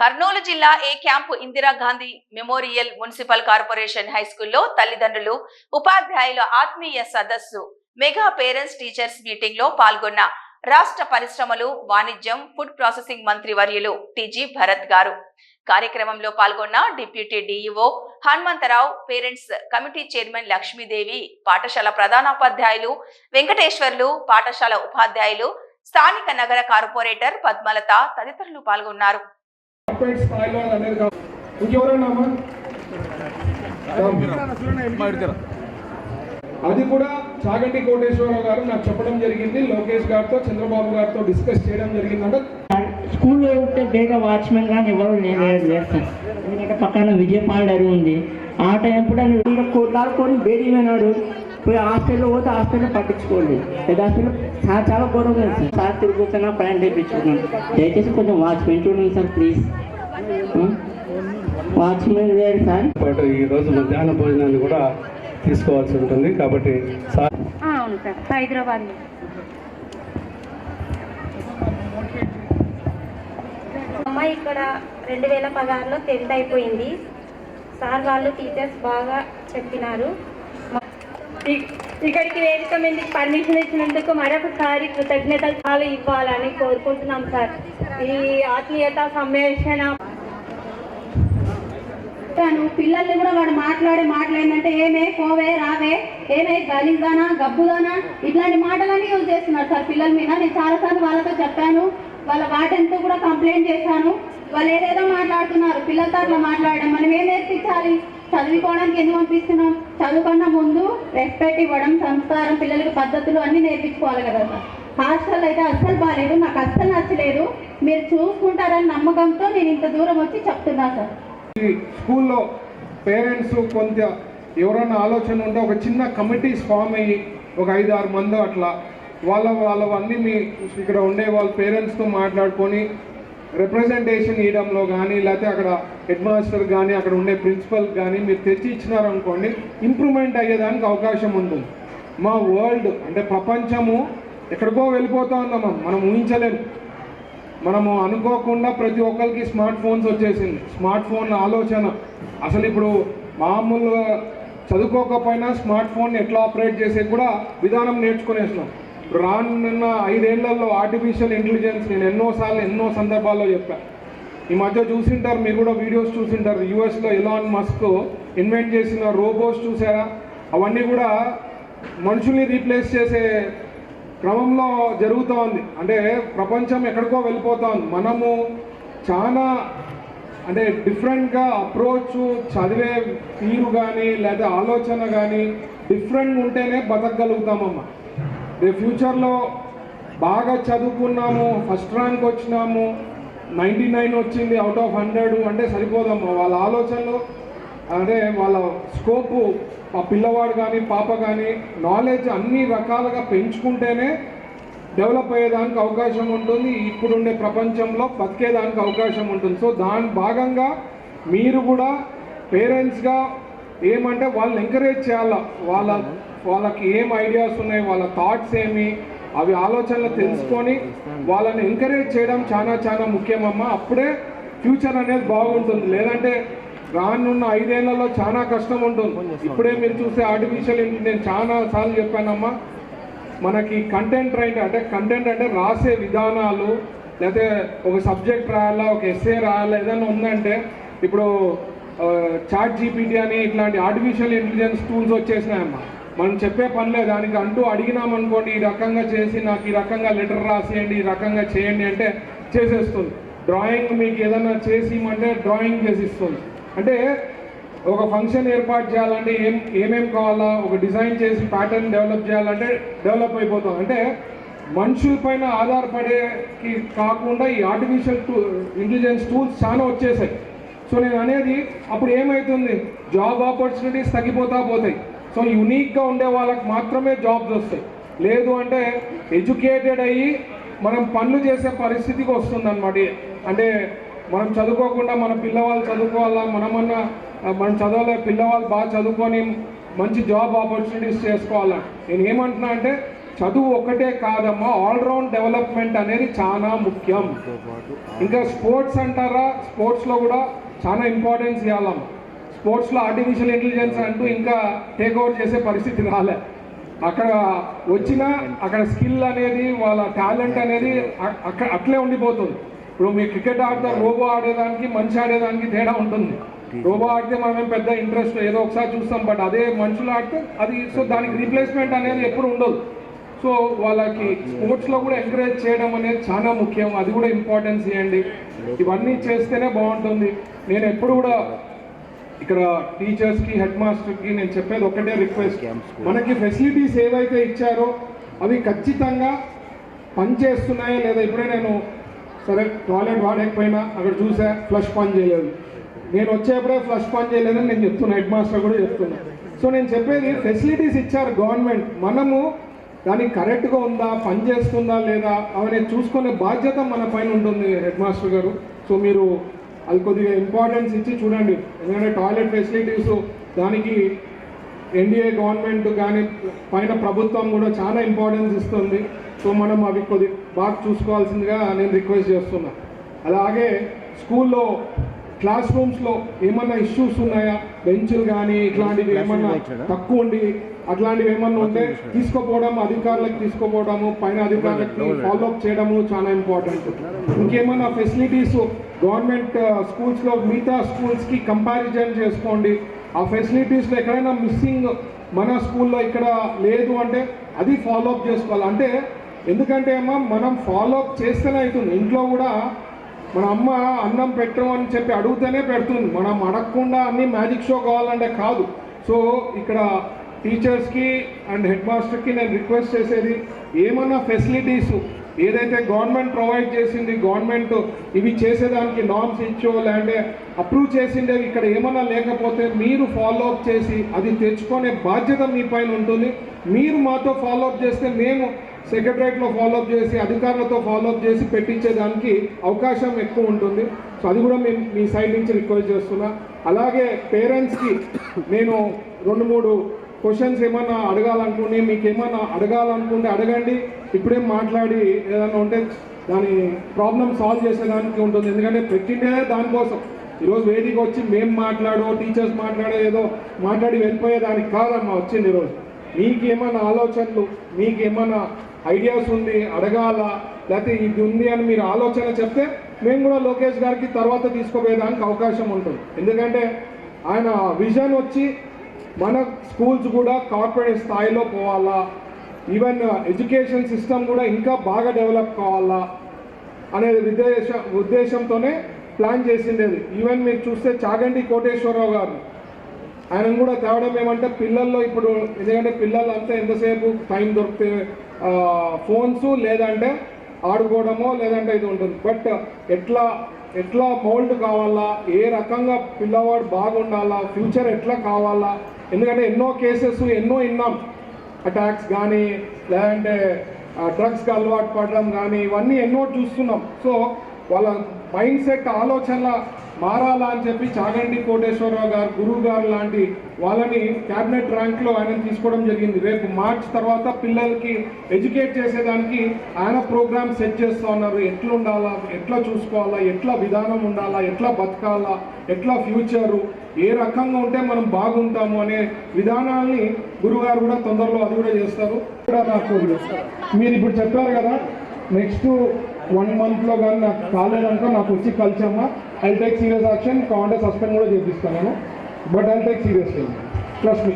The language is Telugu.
కర్నూలు జిల్లా A camp Indira Gandhi memorial municipal corporation high స్కూల్లో తల్లిదండ్రులు ఉపాధ్యాయుల ఆత్మీయ సదస్సు మెగా పేరెంట్స్ టీచర్స్ మీటింగ్లో పాల్గొన్న రాష్ట్ర పరిశ్రమలు వాణిజ్యం ఫుడ్ ప్రాసెసింగ్ మంత్రి వర్యులు టిజి భరత్ గారు. కార్యక్రమంలో పాల్గొన్న deputy DEO Hanumantha Rao parents committee chairman Lakshmidevi పాఠశాల ప్రధానోపాధ్యాయులు వెంకటేశ్వర్లు పాఠశాల ఉపాధ్యాయులు స్థానిక నగర కార్పొరేటర్ పద్మలత తదితరులు పాల్గొన్నారు. కార్పొరేట్ స్థాయిలో అది అనేది కాదు. ఇంకెవరన్నా అది కూడా చాగంటి కోటేశ్వరరావు గారు నాకు చెప్పడం జరిగింది. లోకేష్ గారితో చంద్రబాబు గారితో డిస్కస్ చేయడం జరిగిందంటే. స్కూల్లో ఉంటే బేగా వాచ్మెన్ కానీ ఎవరు నేను చేస్తాను ఎందుకంటే పక్కన విజయపాల్ అరువు ఉంది. ఆ టైం కూడా నేను కొట్లాడుకొని బేడీ పోయినాడు పోయి హాస్టల్లో పోతే హాస్టల్లో పట్టించుకోండి. పెద్ద హాస్టల్లో చాలా చాలా గొడవ ఉంది సార్. సార్ తిరుగుతున్నా ప్యాంట్ తెప్పించుకున్నాను దయచేసి కొంచెం వాచ్మెన్ చూడండి సార్ ప్లీజ్. వాచ్మెన్ లేడు సార్. పాటు ఈరోజు మధ్యాహ్న భోజనాన్ని కూడా తీసుకోవాల్సి ఉంటుంది కాబట్టి సార్. అవును సార్. హైదరాబాద్ అమ్మాయి ఇక్కడ రెండు వేల పదహారులో టెన్త్ అయిపోయింది. సార్ వాళ్ళు టీచర్స్ బాగా చెప్పినారు. ఇక్కడికి వేదిక మీదకి పర్మిషన్ ఇచ్చినందుకు మరొకసారి కృతజ్ఞతలు చాలా ఇవ్వాలని కోరుకుంటున్నాం సార్. ఈ ఆత్మీయత సమ్మేళన. చెప్తాను పిల్లల్ని కూడా వాడు మాట్లాడే మాటలు ఏంటంటే ఏమే పోవే రావే ఏమే గలీజానా గబ్బుదానా ఇట్లాంటి మాటలన్నీ యూజ్ చేస్తున్నారు సార్ పిల్లల మీద. నేను చాలాసార్లు వాళ్ళతో చెప్పాను వాళ్ళ వాటంతా కూడా కంప్లైంట్ చేశాను. వాళ్ళు ఏదేదో మాట్లాడుతున్నారు పిల్లలతో అట్లా మాట్లాడడం. మనం ఏం నేర్పించాలి? చదువుకోవడానికి ఎందుకు పంపిస్తున్నాం? చదువుకున్న ముందు రెస్పెక్ట్ ఇవ్వడం సంస్కారం పిల్లలకి పద్ధతులు అన్నీ నేర్పించుకోవాలి కదా సార్ హాస్టల్ అయితే అస్సలు బాగాలేదు నాకు అస్సలు నచ్చలేదు. మీరు చూసుకుంటారని నమ్మకంతో నేను ఇంత దూరం వచ్చి చెప్తున్నా సార్. ఈ స్కూల్లో పేరెంట్స్ కొంత ఎవరైనా ఆలోచన ఉంటే ఒక చిన్న కమిటీస్ ఫామ్ అయ్యి ఒక ఐదు ఆరు మంది అట్లా వాళ్ళ వాళ్ళవన్నీ మీ ఇక్కడ ఉండే వాళ్ళ పేరెంట్స్తో మాట్లాడుకొని రిప్రజెంటేషన్ ఇవ్వడంలో కానీ లేకపోతే అక్కడ హెడ్ మాస్టర్ కానీ అక్కడ ఉండే ప్రిన్సిపల్ కానీ మీరు తెచ్చి ఇచ్చినారనుకోండి ఇంప్రూవ్మెంట్ అయ్యేదానికి అవకాశం ఉంటుంది. మా వరల్డ్ అంటే ప్రపంచము ఎక్కడికో వెళ్ళిపోతా ఉన్నాం మనం ఊహించలేము మనము అనుకోకుండా ప్రతి ఒక్కరికి స్మార్ట్ ఫోన్స్ వచ్చేసింది. స్మార్ట్ ఫోన్ ఆలోచన. అసలు ఇప్పుడు మామూలుగా చదువుకోకపోయినా స్మార్ట్ ఫోన్ ఎట్లా ఆపరేట్ చేసే కూడా విధానం నేర్చుకునేసినాం. రానున్న ఐదేళ్ళలో ఆర్టిఫిషియల్ ఇంటెలిజెన్స్ నేను ఎన్నోసార్లు ఎన్నో సందర్భాల్లో చెప్పాను ఈ మధ్య చూసింటారు మీరు కూడా వీడియోస్ చూసింటారు. యూఎస్లో ఎలాన్ మస్క్ ఇన్వెంట్ చేసిన రోబోస్ చూసారా? అవన్నీ కూడా మనుషుల్ని రీప్లేస్ చేసే క్రమంలో జరుగుతూ ఉంది. అంటే ప్రపంచం ఎక్కడికో వెళ్ళిపోతా ఉంది. మనము చాలా అంటే డిఫరెంట్గా అప్రోచ్ చదివే తీరు కానీ లేదా ఆలోచన కానీ డిఫరెంట్ ఉంటేనే బతకగలుగుతామమ్మా. రేపు ఫ్యూచర్లో బాగా చదువుకున్నాము ఫస్ట్ ర్యాంక్ వచ్చినాము నైంటీ నైన్ వచ్చింది అవుట్ ఆఫ్ హండ్రెడ్ అంటే సరిపోదమ్మా వాళ్ళ ఆలోచనలు అంటే వాళ్ళ స్కోపు ఆ పిల్లవాడు కానీ పాప కానీ నాలెడ్జ్ అన్ని రకాలుగా పెంచుకుంటేనే డెవలప్ అయ్యేదానికి అవకాశం ఉంటుంది. ఇప్పుడుండే ప్రపంచంలో బతికేదానికి అవకాశం ఉంటుంది. సో దాని భాగంగా మీరు కూడా పేరెంట్స్గా ఏమంటే వాళ్ళని ఎంకరేజ్ చేయాల? వాళ్ళ వాళ్ళకి ఏం ఐడియాస్ ఉన్నాయి వాళ్ళ థాట్స్ ఏమి అవి ఆలోచనలు తెలుసుకొని వాళ్ళని ఎంకరేజ్ చేయడం చాలా చాలా ముఖ్యమమ్మా. అప్పుడే ఫ్యూచర్ అనేది బాగుంటుంది. లేదంటే రానున్న ఐదేళ్ళలో చాలా కష్టం ఉంటుంది. ఇప్పుడే మీరు చూసే ఆర్టిఫిషియల్ నేను చాలా సార్లు చెప్పానమ్మా. మనకి కంటెంట్ రైట్ అంటే కంటెంట్ అంటే రాసే విధానాలు లేకపోతే ఒక సబ్జెక్ట్ రాయాలా ఒక ఎస్ఏ రాయాలా ఏదైనా ఉందంటే ఇప్పుడు చాట్ జీపీటీ అని ఇట్లాంటి ఆర్టిఫిషియల్ ఇంటెలిజెన్స్ టూల్స్ వచ్చేసినాయమ్మా. మనం చెప్పే పనిలే దానికి అంటూ అడిగినామనుకోండి ఈ రకంగా చేసి నాకు ఈ రకంగా లెటర్ రాసేయండి ఈ రకంగా చేయండి అంటే చేసేస్తుంది. డ్రాయింగ్ మీకు ఏదైనా చేసి డ్రాయింగ్ చేసిస్తుంది. అంటే ఒక ఫంక్షన్ ఏర్పాటు చేయాలంటే ఏం ఏమేం కావాలా ఒక డిజైన్ చేసి ప్యాటర్న్ డెవలప్ చేయాలంటే డెవలప్ అయిపోతాం. అంటే మనుషుల పైన ఆధారపడేకి కాకుండా ఈ ఆర్టిఫిషియల్ టూ ఇంటెలిజెన్స్ టూల్స్ చాలా వచ్చేసాయి. సో నేను అనేది అప్పుడు ఏమవుతుంది జాబ్ ఆపర్చునిటీస్ తగ్గిపోతా పోతాయి. సో యునీక్గా ఉండే వాళ్ళకి మాత్రమే జాబ్స్ వస్తాయి. లేదు అంటే ఎడ్యుకేటెడ్ అయ్యి మనం పనులు చేసే పరిస్థితికి వస్తుంది అంటే మనం చదువుకోకుండా మన పిల్లవాళ్ళు చదువుకోవాలా? మనమన్నా మనం చదవలే పిల్లవాళ్ళు బాగా చదువుకొని మంచి జాబ్ ఆపర్చునిటీస్ చేసుకోవాలా? నేను ఏమంటున్నా అంటే చదువు ఒకటే కాదమ్మా ఆల్రౌండ్ డెవలప్మెంట్ అనేది చాలా ముఖ్యం. ఇంకా స్పోర్ట్స్ అంటారా? స్పోర్ట్స్లో కూడా చాలా ఇంపార్టెన్స్ ఇవ్వాలమ్మా. స్పోర్ట్స్లో ఆర్టిఫిషియల్ ఇంటెలిజెన్స్ అంటూ ఇంకా టేక్ ఓవర్ చేసే పరిస్థితి రాలే. అక్కడ వచ్చిన అక్కడ స్కిల్ అనేది వాళ్ళ టాలెంట్ అనేది అక్కడ అట్లే ఉండిపోతుంది. ఇప్పుడు మీరు క్రికెట్ ఆడతారు రోబో ఆడేదానికి మనిషి ఆడేదానికి తేడా ఉంటుంది. రోబో ఆడితే మనం పెద్ద ఇంట్రెస్ట్ ఏదో ఒకసారి చూస్తాం బట్ అదే మనుషులు ఆడితే అది సో దానికి రీప్లేస్మెంట్ అనేది ఎప్పుడు ఉండదు. సో వాళ్ళకి స్పోర్ట్స్లో కూడా ఎంకరేజ్ చేయడం అనేది చాలా ముఖ్యం. అది కూడా ఇంపార్టెన్స్ ఇవ్వండి ఇవన్నీ చేస్తేనే బాగుంటుంది. నేను ఎప్పుడు కూడా ఇక్కడ టీచర్స్కి హెడ్ మాస్టర్కి నేను చెప్పేది ఒకటే రిక్వెస్ట్ మనకి ఫెసిలిటీస్ ఏవైతే ఇచ్చారో అవి ఖచ్చితంగా పనిచేస్తున్నాయా లేదా ఇప్పుడే నేను సరే టాయిలెట్ వాడకపోయినా అక్కడ చూసా ఫ్లష్ పని చేయలేదు. నేను వచ్చేప్పుడే ఫ్లష్ పని చేయలేదని నేను చెప్తున్నా హెడ్ మాస్టర్ కూడా చెప్తున్నా. సో నేను చెప్పేది ఫెసిలిటీస్ ఇచ్చారు గవర్నమెంట్ మనము దానికి కరెక్ట్గా ఉందా పని చేస్తుందా లేదా అవన్నీ చూసుకునే బాధ్యత మన పైన ఉంటుంది హెడ్ మాస్టర్ గారు. సో మీరు అది కొద్దిగా ఇంపార్టెన్స్ ఇచ్చి చూడండి. ఎందుకంటే టాయిలెట్ ఫెసిలిటీస్ దానికి ఎన్డీఏ గవర్నమెంట్ కానీ పైన ప్రభుత్వం కూడా చాలా ఇంపార్టెన్స్ ఇస్తుంది. సో మనం అవి కొద్ది బాగా చూసుకోవాల్సిందిగా నేను రిక్వెస్ట్ చేస్తున్నా. అలాగే స్కూల్లో క్లాస్ రూమ్స్లో ఏమన్నా ఇష్యూస్ ఉన్నాయా? బెంచ్లు కానీ ఇట్లాంటివి ఏమన్నా తక్కువ ఉండి అట్లాంటివి ఏమన్నా ఉంటే తీసుకుపోవడం అధికారులకు తీసుకుపోవడము పైన అధికారులకి ఫాలో అప్ చేయడము చాలా ఇంపార్టెంట్ ఇంకేమన్నా ఫెసిలిటీస్ గవర్నమెంట్ స్కూల్స్లో మిగతా స్కూల్స్కి కంపారిజన్ చేసుకోండి. ఆ ఫెసిలిటీస్లో ఎక్కడైనా మిస్సింగ్ మన స్కూల్లో ఇక్కడ లేదు అంటే అది ఫాలోఅప్ చేసుకోవాలి. అంటే ఎందుకంటే అమ్మ మనం ఫాలో అప్ చేస్తేనే అవుతుంది. ఇంట్లో కూడా మన అమ్మ అన్నం పెట్టడం అని చెప్పి అడుగుతూనే పెడుతుంది. మనం అడగకుండా అన్ని మ్యాజిక్ షో కావాలంటే కాదు. సో ఇక్కడ టీచర్స్కి అండ్ హెడ్ మాస్టర్కి నేను రిక్వెస్ట్ చేసేది ఏమన్నా ఫెసిలిటీస్ ఏదైతే గవర్నమెంట్ ప్రొవైడ్ చేసింది గవర్నమెంట్ ఇవి చేసేదానికి నామ్స్ ఇచ్చో లేదంటే అప్రూవ్ చేసిండేవి ఇక్కడ ఏమన్నా లేకపోతే మీరు ఫాలో అప్ చేసి అది తెచ్చుకునే బాధ్యత మీ పైన ఉంటుంది. మీరు మాతో ఫాలో అప్ చేస్తే మేము సెక్రటరేట్లో ఫాలో అప్ చేసి అధికారులతో ఫాలో అప్ చేసి పెట్టించేదానికి అవకాశం ఎక్కువ ఉంటుంది. సో అది కూడా మేము మీ సైడ్ నుంచి రిక్వెస్ట్ చేస్తున్నా. అలాగే పేరెంట్స్కి నేను రెండు మూడు క్వశ్చన్స్ ఏమన్నా అడగాలనుకుని మీకు ఏమన్నా అడగాలనుకుంటే అడగండి. ఇప్పుడేం మాట్లాడి ఏదైనా ఉంటే దాని ప్రాబ్లం సాల్వ్ చేసేదానికి ఉంటుంది. ఎందుకంటే పెట్టిండే దానికోసం. ఈరోజు వేదిక వచ్చి మేము మాట్లాడో టీచర్స్ మాట్లాడో ఏదో మాట్లాడి వెళ్ళిపోయేదానికి కాదమ్మా వచ్చింది ఈరోజు. మీకేమన్నా ఆలోచనలు మీకేమన్నా ఐడియాస్ ఉంది అడగాల? లేకపోతే ఇది ఉంది అని మీరు ఆలోచన చెప్తే మేము కూడా లోకేష్ గారికి తర్వాత తీసుకుపోయేదానికి అవకాశం ఉంటుంది. ఎందుకంటే ఆయన విజన్ వచ్చి మన స్కూల్స్ కూడా కార్పొరేట్ స్థాయిలో పోవాలా? ఈవెన్ ఎడ్యుకేషన్ సిస్టమ్ కూడా ఇంకా బాగా డెవలప్ కావాలా? అనేది ఉద్దేశ ఉద్దేశంతోనే ప్లాన్ చేసిండేది. ఈవెన్ మీరు చూస్తే చాగండి కోటేశ్వరరావు గారు. ఆయన కూడా తేవడం ఏమంటే పిల్లల్లో ఇప్పుడు ఎందుకంటే పిల్లలు అంతా ఎంతసేపు టైం దొరికితే ఫోన్స్ లేదంటే ఆడుకోవడమో లేదంటే ఇది ఉంటుంది. బట్ uh, ఎట్లా ఎట్లా మౌల్డ్ కావాలా? ఏ రకంగా పిల్లవాడు బాగుండాలా? ఫ్యూచర్ ఎట్లా కావాలా? ఎందుకంటే ఎన్నో కేసెస్ ఎన్నో విన్నాం అటాక్స్ కానీ లేదంటే డ్రగ్స్కి అలవాటు పడడం కానీ ఇవన్నీ ఎన్నో చూస్తున్నాం. సో వాళ్ళ మైండ్ సెట్ ఆలోచనల మారాలా అని చెప్పి చాగంటి కోటేశ్వరరావు గారు గురువు గారు లాంటి వాళ్ళని క్యాబినెట్ ర్యాంక్లో ఆయన తీసుకోవడం జరిగింది. రేపు మార్చ్ తర్వాత పిల్లలకి ఎడ్యుకేట్ చేసేదానికి ఆయన ప్రోగ్రామ్ సెట్ చేస్తూ ఉన్నారు. ఎట్లా ఉండాలా ఎట్లా చూసుకోవాలా ఎట్లా విధానం ఉండాలా ఎట్లా బతకాలా ఎట్లా ఫ్యూచరు ఏ రకంగా ఉంటే మనం బాగుంటాము అనే విధానాన్ని గురుగారు కూడా తొందరలో అది కూడా చేస్తారు. కూడా నాకు మీరు ఇప్పుడు చెప్పారు కదా నెక్స్ట్ వన్ మంత్లో కానీ నాకు కాలేదనుకో నాకు వచ్చి కలిసమ్మా ఐ టేక్ సీరియస్ యాక్షన్ కావాలంటే సస్పెండ్ కూడా చేపిస్తాను but I take serious trust me